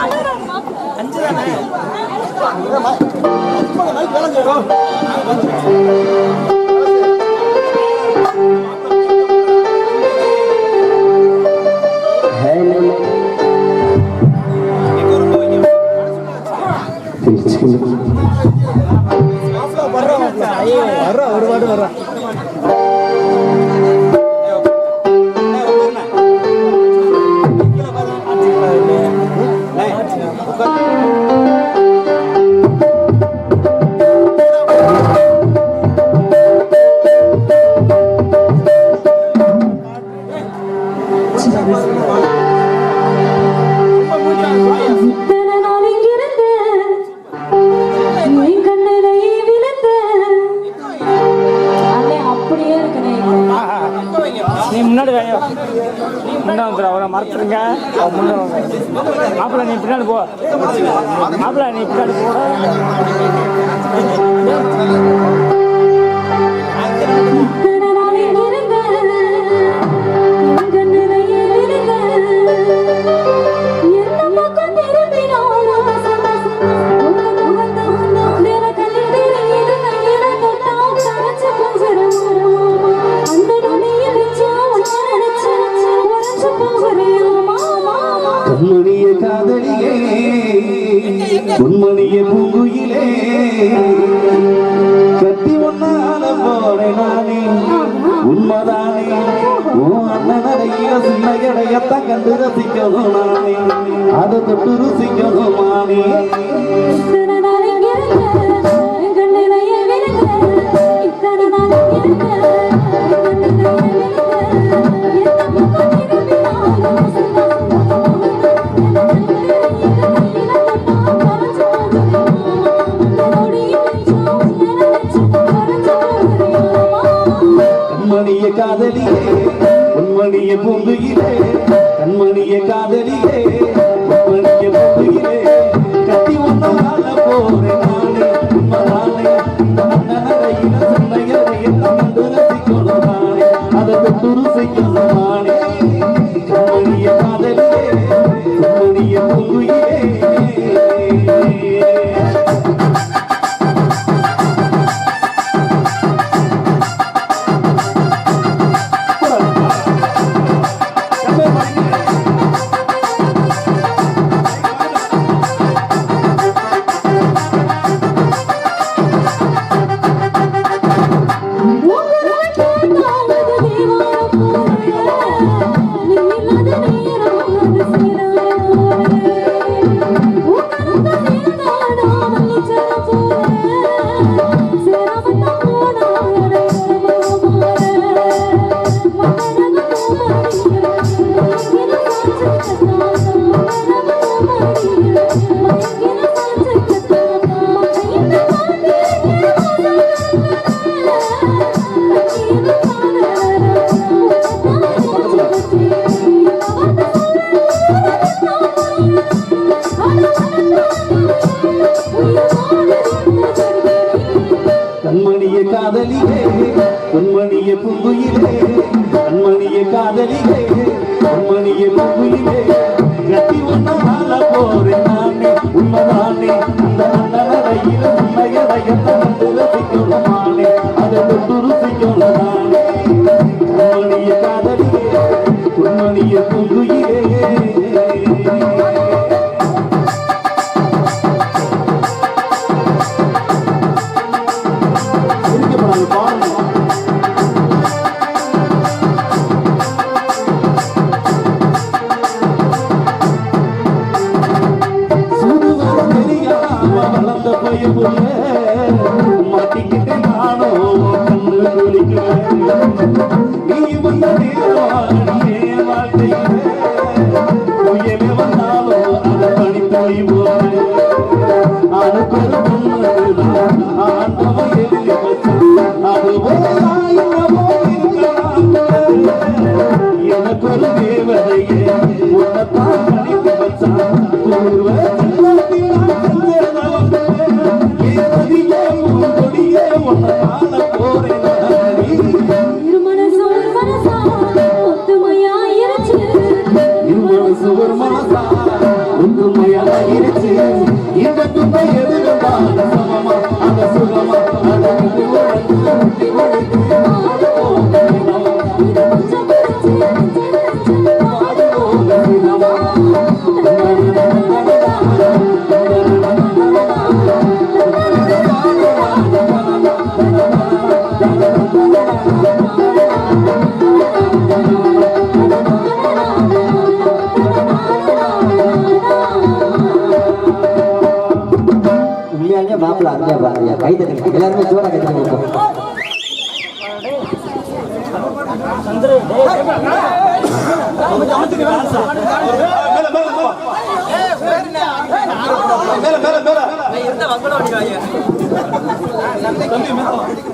அஞ்சு ஒரு பாட்டு வர்றான் முன்னே வந்துடும் அவரை மறத்துருங்க முன்னே மாப்பிள்ள நீ பின்னாடி போ. மாப்பிள்ள நீ பின்னாடி போட அதை கண்டு ரசிக்கணும் நானே அதை தொட்டு ருசிக்கணும் காதலியே பொன்மணிய பொங்குகிறே கண்மணிய காதலியே பொன்மணிய பொங்குகிறே கட்டி ஒன்றால போறேன் நானே உண்மதான். பூங்குயிலே கண்மணியை காதலிலே கண்மணியை பூங்குயிலே கட்டி உன்னதால போறேன் நானே உண்மைதானே? அந்த மண்டல ரயில் உண்மையதையத்தான் நீ உன்ன தேவாரியே Gracias. மாப்பிள்ள அருமையா பாருங்க கைது எல்லாருமே ஜோரா கை மேல மேல மேல. தம்பி மேல